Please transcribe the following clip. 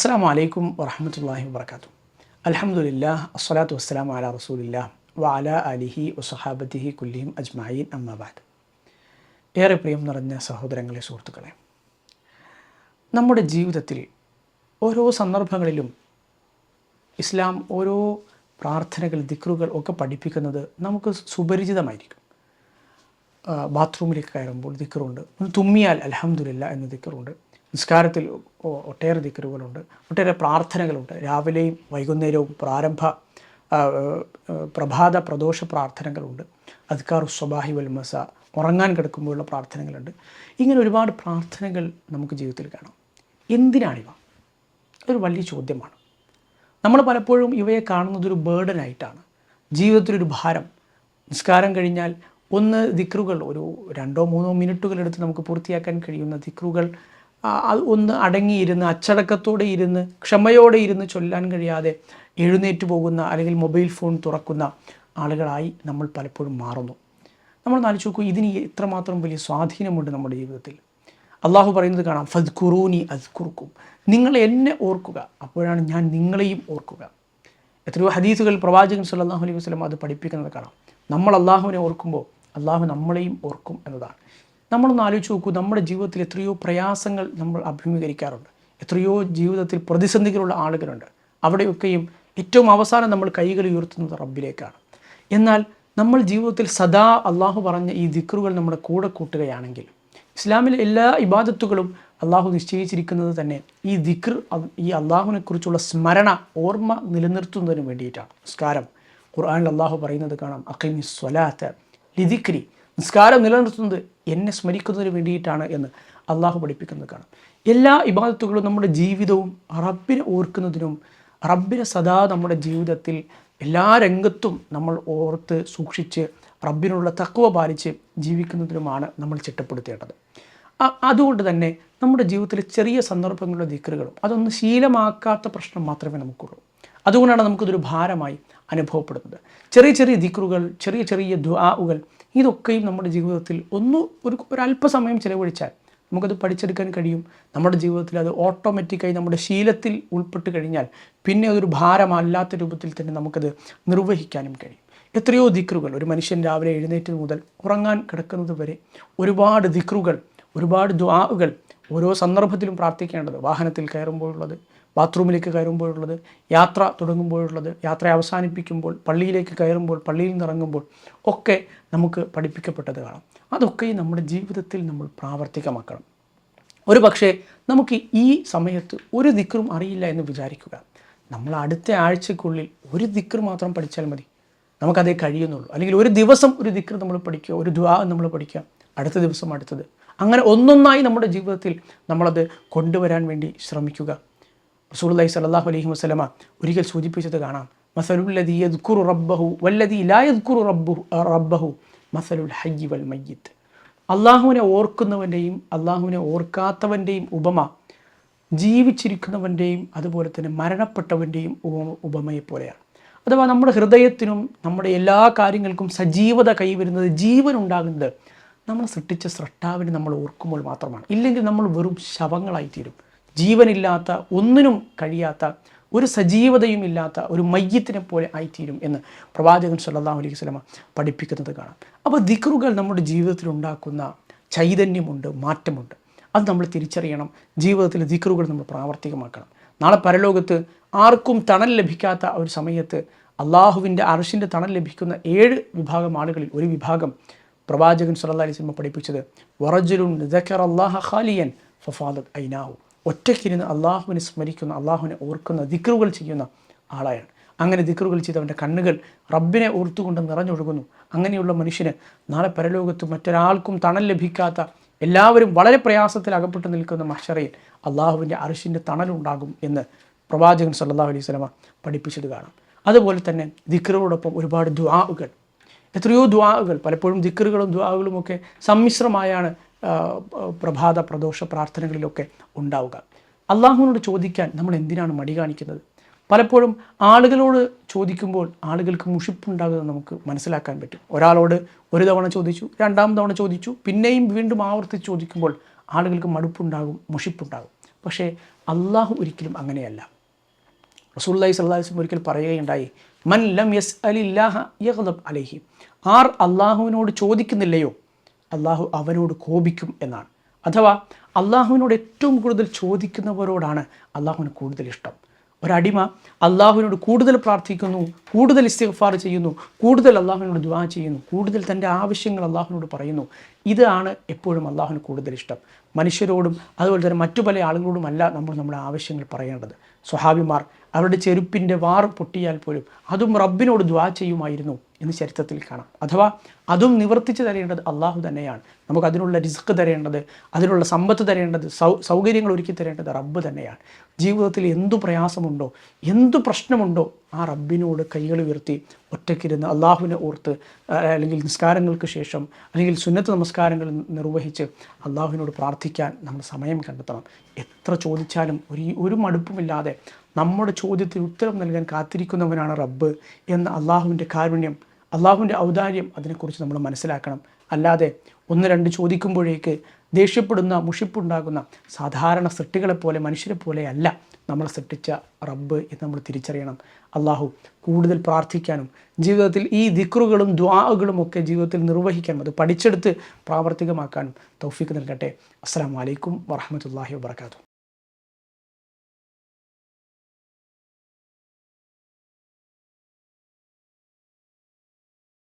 അസ്സാം വലൈക്കും വറഹമത്തല്ലാഹി വാബർക്കാത്തു അലഹമുല്ലാ അസ്സലാത്തു വസ്സലാം അല റസൂലില്ലാ വാല അലിഹി വസഹാബത്തിഹി കുല്ലിഹിം അജ്മായിൻ അമ്മാബാദ് ഏറെ പ്രിയം നിറഞ്ഞ സഹോദരങ്ങളെ സുഹൃത്തുക്കളെ നമ്മുടെ ജീവിതത്തിൽ ഓരോ സന്ദർഭങ്ങളിലും ഇസ്ലാം ഓരോ പ്രാർത്ഥനകൾ ദിക്റുകൾ ഒക്കെ പഠിപ്പിക്കുന്നത് നമുക്ക് സുപരിചിതമായിരിക്കും. ബാത്റൂമിലേക്ക് കയറുമ്പോൾ ദിക്കറുണ്ട് ഒന്ന് തുമ്മിയാൽ അലഹമുല്ല എന്ന ദിക്കറുണ്ട് നിസ്കാരത്തിൽ ഒട്ടേറെ ദിക്കറുകളുണ്ട്. ഒട്ടേറെ പ്രാർത്ഥനകളുണ്ട്. രാവിലെയും വൈകുന്നേരവും പ്രാരംഭ പ്രഭാത പ്രദോഷ പ്രാർത്ഥനകളുണ്ട്. അധികാർ സ്വബാഹി വൽമസ ഉറങ്ങാൻ കിടക്കുമ്പോഴുള്ള പ്രാർത്ഥനകളുണ്ട്. ഇങ്ങനെ ഒരുപാട് പ്രാർത്ഥനകൾ നമുക്ക് ജീവിതത്തിൽ കാണാം. എന്തിനാണിവ? ഒരു വലിയ ചോദ്യമാണ്. നമ്മൾ പലപ്പോഴും ഇവയെ കാണുന്നത് ഒരു ബേർഡനായിട്ടാണ് ജീവിതത്തിലൊരു ഭാരം. നിസ്കാരം കഴിഞ്ഞാൽ ഒന്ന് ദിക്റുകൾ ഒരു രണ്ടോ മൂന്നോ മിനിറ്റുകൾ എടുത്ത് നമുക്ക് പൂർത്തിയാക്കാൻ കഴിയുന്ന ദിക്റുകൾ ഒന്ന് അടങ്ങിയിരുന്ന് അച്ചടക്കത്തോടെ ഇരുന്ന് ക്ഷമയോടെ ഇരുന്ന് ചൊല്ലാൻ കഴിയാതെ എഴുന്നേറ്റ് പോകുന്ന അല്ലെങ്കിൽ മൊബൈൽ ഫോൺ തുറക്കുന്ന ആളുകളായി നമ്മൾ പലപ്പോഴും മാറുന്നു. നമ്മൾ നാലിച്ചു നോക്കൂ ഇതിന് എത്രമാത്രം വലിയ സ്വാധീനമുണ്ട് നമ്മുടെ ജീവിതത്തിൽ. അള്ളാഹു പറയുന്നത് കാണാം ഫദ് ഖുറൂനി അദ്കുർക്കും നിങ്ങൾ എന്നെ ഓർക്കുക അപ്പോഴാണ് ഞാൻ നിങ്ങളെയും ഓർക്കുക. എത്രയോ ഹദീസുകൾ പ്രവാചകൻ സല്ലല്ലാഹു അലൈഹി വസല്ലം അത് പഠിപ്പിക്കുന്നത് കാണാം. നമ്മൾ അള്ളാഹുവിനെ ഓർക്കുമ്പോൾ അള്ളാഹു നമ്മളെയും ഓർക്കും എന്നതാണ്. നമ്മളൊന്ന് ആലോചിച്ച് നോക്കൂ നമ്മുടെ ജീവിതത്തിൽ എത്രയോ പ്രയാസങ്ങൾ നമ്മൾ അഭിമുഖീകരിക്കാറുണ്ട്. എത്രയോ ജീവിതത്തിൽ പ്രതിസന്ധികളുള്ള ആളുകളുണ്ട്. അവിടെയൊക്കെയും ഏറ്റവും അവസാനം നമ്മൾ കൈകൾ ഉയർത്തുന്നത് റബ്ബിലേക്കാണ്. എന്നാൽ നമ്മൾ ജീവിതത്തിൽ സദാ അള്ളാഹു പറഞ്ഞ ഈ ദിക്റുകൾ നമ്മുടെ കൂടെ കൂട്ടുകയാണെങ്കിൽ ഇസ്ലാമിലെ എല്ലാ ഇബാദത്തുകളും അള്ളാഹു നിശ്ചയിച്ചിരിക്കുന്നത് തന്നെ ഈ ദിക്ർ ഈ അള്ളാഹുവിനെക്കുറിച്ചുള്ള സ്മരണ ഓർമ്മ നിലനിർത്തുന്നതിന് വേണ്ടിയിട്ടാണ്. നമസ്കാരം. ഖുർആാനിൽ അള്ളാഹു പറയുന്നത് കാണാം അഖിമി സ്വലാത്ത് ലിദിക്രി നിസ്കാരം നിലനിർത്തുന്നത് എന്നെ സ്മരിക്കുന്നതിന് വേണ്ടിയിട്ടാണ് എന്ന് അള്ളാഹു പഠിപ്പിക്കുന്നത് കാണാം. എല്ലാ ഇബാദത്തുകളും നമ്മുടെ ജീവിതവും റബ്ബിനെ ഓർക്കുന്നതിനും റബ്ബിനെ സദാ നമ്മുടെ ജീവിതത്തിൽ എല്ലാ രംഗത്തും നമ്മൾ ഓർത്ത് സൂക്ഷിച്ച് റബ്ബിനുള്ള തക്കുവ പാലിച്ച് ജീവിക്കുന്നതിനുമാണ് നമ്മൾ ചിട്ടപ്പെടുത്തേണ്ടത്. അതുകൊണ്ട് തന്നെ നമ്മുടെ ജീവിതത്തിലെ ചെറിയ സന്ദർഭങ്ങളുടെ ദിക്കറുകളും അതൊന്ന് ശീലമാക്കാത്ത പ്രശ്നം മാത്രമേ നമുക്കുള്ളൂ. അതുകൊണ്ടാണ് നമുക്കിതൊരു ഭാരമായി അനുഭവപ്പെടുന്നത്. ചെറിയ ചെറിയ ദിക്റുകൾ ചെറിയ ചെറിയ ദ്വാഉകൾ ഇതൊക്കെയും നമ്മുടെ ജീവിതത്തിൽ ഒന്ന് ഒരു ഒരല്പസമയം ചിലവഴിച്ചാൽ നമുക്കത് പഠിച്ചെടുക്കാൻ കഴിയും. നമ്മുടെ ജീവിതത്തിൽ അത് ഓട്ടോമാറ്റിക്കായി നമ്മുടെ ശീലത്തിൽ ഉൾപ്പെട്ട് കഴിഞ്ഞാൽ പിന്നെ അതൊരു ഭാരമല്ലാത്ത രൂപത്തിൽ തന്നെ നമുക്കത് നിർവഹിക്കാനും കഴിയും. എത്രയോ ദിക്റുകൾ ഒരു മനുഷ്യൻ രാവിലെ എഴുന്നേറ്റ് മുതൽ ഉറങ്ങാൻ കിടക്കുന്നത് വരെ ഒരുപാട് ദിക്റുകൾ ഒരുപാട് ദ്വാകൾ ഓരോ സന്ദർഭത്തിലും പ്രാർത്ഥിക്കേണ്ടത്. വാഹനത്തിൽ കയറുമ്പോഴുള്ളത് ബാത്റൂമിലേക്ക് കയറുമ്പോഴുള്ളത് യാത്ര തുടങ്ങുമ്പോഴുള്ളത് യാത്ര അവസാനിപ്പിക്കുമ്പോൾ പള്ളിയിലേക്ക് കയറുമ്പോൾ പള്ളിയിൽ നിന്ന് ഇറങ്ങുമ്പോൾ ഒക്കെ നമുക്ക് പഠിപ്പിക്കപ്പെട്ടത് കാണാം. അതൊക്കെ നമ്മുടെ ജീവിതത്തിൽ നമ്മൾ പ്രാവർത്തികമാക്കണം. ഒരു പക്ഷേ നമുക്ക് ഈ സമയത്ത് ഒരു ദിക്കറും അറിയില്ല എന്ന് വിചാരിക്കുക. നമ്മൾ അടുത്ത ആഴ്ചക്കുള്ളിൽ ഒരു ദിക്കർ മാത്രം പഠിച്ചാൽ മതി. നമുക്കതേ കഴിയുന്നുള്ളൂ. അല്ലെങ്കിൽ ഒരു ദിവസം ഒരു ദിക്കർ നമ്മൾ പഠിക്കുക ഒരു ദ്വാ നമ്മൾ പഠിക്കുക. അടുത്ത ദിവസം അടുത്തത്. അങ്ങനെ ഒന്നൊന്നായി നമ്മുടെ ജീവിതത്തിൽ നമ്മളത് കൊണ്ടുവരാൻ വേണ്ടി ശ്രമിക്കുക. റസൂലുള്ളാഹി സലാഹു അലൈഹി വസ്ലമ ഒരിക്കൽ സൂചിപ്പിച്ചത് കാണാം. മസലുൽ യദ്കുറു റബ്ബഹു വല്ലതി ലാ യദ്കുറു റബ്ബഹു റബ്ബഹു മസലുൽ ഹയ്യി വൽ മയ്യിത്ത് അള്ളാഹുവിനെ ഓർക്കുന്നവന്റെയും അള്ളാഹുവിനെ ഓർക്കാത്തവന്റെയും ഉപമ ജീവിച്ചിരിക്കുന്നവന്റെയും അതുപോലെ തന്നെ മരണപ്പെട്ടവന്റെയും ഉപമ പോലെയാണ്. അഥവാ നമ്മുടെ ഹൃദയത്തിനും നമ്മുടെ എല്ലാ കാര്യങ്ങൾക്കും സജീവത കൈവരുന്നത് ജീവൻ ഉണ്ടാകുന്നത് നമ്മൾ സൃഷ്ടിച്ച സൃഷ്ടാവിനെ നമ്മൾ ഓർക്കുമ്പോൾ മാത്രമാണ്. ഇല്ലെങ്കിൽ നമ്മൾ വെറും ശവങ്ങളായിത്തീരും. ജീവനില്ലാത്ത ഒന്നിനും കഴിയാത്ത ഒരു സജീവതയും ഇല്ലാത്ത ഒരു മയ്യത്തിനെ പോലെ ആയിത്തീരും എന്ന് പ്രവാചകൻ സല്ലല്ലാഹു അലൈഹി സ്വലമ പഠിപ്പിക്കുന്നത് കാണാം. അപ്പോൾ ദിക്റുകൾ നമ്മുടെ ജീവിതത്തിൽ ഉണ്ടാക്കുന്ന ചൈതന്യമുണ്ട് മാറ്റമുണ്ട്. അത് നമ്മൾ തിരിച്ചറിയണം. ജീവിതത്തിൽ ദിക്റുകൾ നമ്മൾ പ്രാവർത്തികമാക്കണം. നാളെ പരലോകത്ത് ആർക്കും തണൽ ലഭിക്കാത്ത ഒരു സമയത്ത് അള്ളാഹുവിന്റെ അർഷിന്റെ തണൽ ലഭിക്കുന്ന ഏഴ് വിഭാഗം ആളുകളിൽ ഒരു വിഭാഗം പ്രവാചകൻ സല്ലാ അലൈഹി വസല്ലം പഠിപ്പിച്ചത് വറജുലുൻ അള്ളാഹ ഖാലിയൻ ഫഫാദത് ഐനാവു ഒറ്റയ്ക്കിരുന്ന് അള്ളാഹുവിനെ സ്മരിക്കുന്ന അള്ളാഹുവിനെ ഓർക്കുന്ന ദിക്റുകൾ ചെയ്യുന്ന ആളായാണ്. അങ്ങനെ ദിക്റുകൾ ചെയ്തവന്റെ കണ്ണുകൾ റബ്ബിനെ ഓർത്തുകൊണ്ട് നിറഞ്ഞൊഴുകുന്നു. അങ്ങനെയുള്ള മനുഷ്യന് നാളെ പരലോകത്ത് മറ്റൊരാൾക്കും തണൽ ലഭിക്കാത്ത എല്ലാവരും വളരെ പ്രയാസത്തിൽ അകപ്പെട്ടു നിൽക്കുന്ന മഷറയിൽ അള്ളാഹുവിന്റെ അറിഷിന്റെ തണലുണ്ടാകും എന്ന് പ്രവാചകൻ സല്ലാ അലൈഹി സ്വലമ പഠിപ്പിച്ചത് കാണാം. അതുപോലെ തന്നെ ദിക്റുകളോടൊപ്പം ഒരുപാട് ദ്വാവുകൾ എത്രയോ ദ്വാകൾ പലപ്പോഴും ദിക്കറുകളും ദ്വാകളും ഒക്കെ സമ്മിശ്രമായാണ് പ്രഭാത പ്രദോഷ പ്രാർത്ഥനകളിലൊക്കെ ഉണ്ടാവുക. അള്ളാഹുവിനോട് ചോദിക്കാൻ നമ്മൾ എന്തിനാണ് മടി കാണിക്കുന്നത്? പലപ്പോഴും ആളുകളോട് ചോദിക്കുമ്പോൾ ആളുകൾക്ക് മുഷിപ്പുണ്ടാകുന്നത് നമുക്ക് മനസ്സിലാക്കാൻ പറ്റും. ഒരാളോട് ഒരു തവണ ചോദിച്ചു രണ്ടാം തവണ ചോദിച്ചു പിന്നെയും വീണ്ടും ആവർത്തിച്ച് ചോദിക്കുമ്പോൾ ആളുകൾക്ക് മടുപ്പുണ്ടാകും മുഷിപ്പുണ്ടാകും. പക്ഷേ അള്ളാഹു ഒരിക്കലും അങ്ങനെയല്ല. റസൂല്ലായി സല്ലാസ്ലം ഒരിക്കൽ പറയുകയുണ്ടായി മൻ ലം യസ് അലില്ലാഹ യഹ്ലബ് അലഹി. ആർ അള്ളാഹുവിനോട് ചോദിക്കുന്നില്ലയോ? അള്ളാഹു അവനോട് കോപിക്കും എന്നാണ്. അഥവാ അള്ളാഹുവിനോട് ഏറ്റവും കൂടുതൽ ചോദിക്കുന്നവരോടാണ് അള്ളാഹുവിന് കൂടുതൽ ഇഷ്ടം. ഒരടിമ അള്ളാഹുവിനോട് കൂടുതൽ പ്രാർത്ഥിക്കുന്നു കൂടുതൽ ഇസ്തിഗ്ഫാർ ചെയ്യുന്നു കൂടുതൽ അള്ളാഹുവിനോട് ദുവാ ചെയ്യുന്നു കൂടുതൽ തന്റെ ആവശ്യങ്ങൾ അള്ളാഹുവിനോട് പറയുന്നു. ഇതാണ് എപ്പോഴും അള്ളാഹുവിന് കൂടുതൽ ഇഷ്ടം. മനുഷ്യരോടും അതുപോലെ തന്നെ മറ്റു പല ആളുകളോടുമല്ല നമ്മൾ നമ്മുടെ ആവശ്യങ്ങൾ പറയേണ്ടത്. സ്വഹാബിമാർ അവരുടെ ചെരുപ്പിന്റെ വാർ പൊട്ടിയാൽ പോലും അതും റബ്ബിനോട് ദ്വാ ചെയ്യുമായിരുന്നു. എന്ന് ചരിത്രത്തിൽ കാണാം. അഥവാ അതും നിവർത്തിച്ച് തരേണ്ടത് അള്ളാഹു തന്നെയാണ്. നമുക്ക് അതിനുള്ള റിസ്ക് തരേണ്ടത് അതിനുള്ള സമ്പത്ത് തരേണ്ടത് സൗ സൗകര്യങ്ങൾ ഒരുക്കി തരേണ്ടത് റബ്ബ് തന്നെയാണ്. ജീവിതത്തിൽ എന്തു പ്രയാസമുണ്ടോ എന്തു പ്രശ്നമുണ്ടോ ആ റബ്ബിനോട് കൈകൾ ഉയർത്തി ഒറ്റയ്ക്കിരുന്ന് അള്ളാഹുവിനെ ഓർത്ത് അല്ലെങ്കിൽ നിസ്കാരങ്ങൾക്ക് ശേഷം അല്ലെങ്കിൽ സുന്നത്ത് നമസ്കാരങ്ങൾ നിർവഹിച്ച് അള്ളാഹുവിനോട് പ്രാർത്ഥിക്കാൻ നമ്മൾ സമയം കണ്ടെത്തണം. എത്ര ചോദിച്ചാലും ഒരു ഒരു മടുപ്പുമില്ലാതെ നമ്മുടെ ചോദ്യത്തിന് ഉത്തരം നൽകാൻ കാത്തിരിക്കുന്നവനാണ് റബ്ബ് എന്ന അള്ളാഹുവിന്റെ കാരുണ്യം അള്ളാഹുവിന്റെ ഔദാര്യം അതിനെക്കുറിച്ച് നമ്മൾ മനസ്സിലാക്കണം. അല്ലാതെ ഒന്ന് രണ്ട് ചോദിക്കുമ്പോഴേക്ക് ദേഷ്യപ്പെടുന്ന മുഷിപ്പുണ്ടാകുന്ന സാധാരണ സൃഷ്ടികളെ പോലെ മനുഷ്യരെ പോലെ അല്ല നമ്മൾ സൃഷ്ടിച്ച റബ്ബ് എന്ന് നമ്മൾ തിരിച്ചറിയണം. അള്ളാഹു കൂടുതൽ പ്രാർത്ഥിക്കാനും ജീവിതത്തിൽ ഈ ദിക്റുകളും ദ്വാകളും ഒക്കെ ജീവിതത്തിൽ നിർവഹിക്കാനും അത് പഠിച്ചെടുത്ത് പ്രാവർത്തികമാക്കാനും തൗഫീക്ക് നൽകട്ടെ. അസ്സാം വലൈക്കും വറഹമത്തല്ലാഹി വാത്തു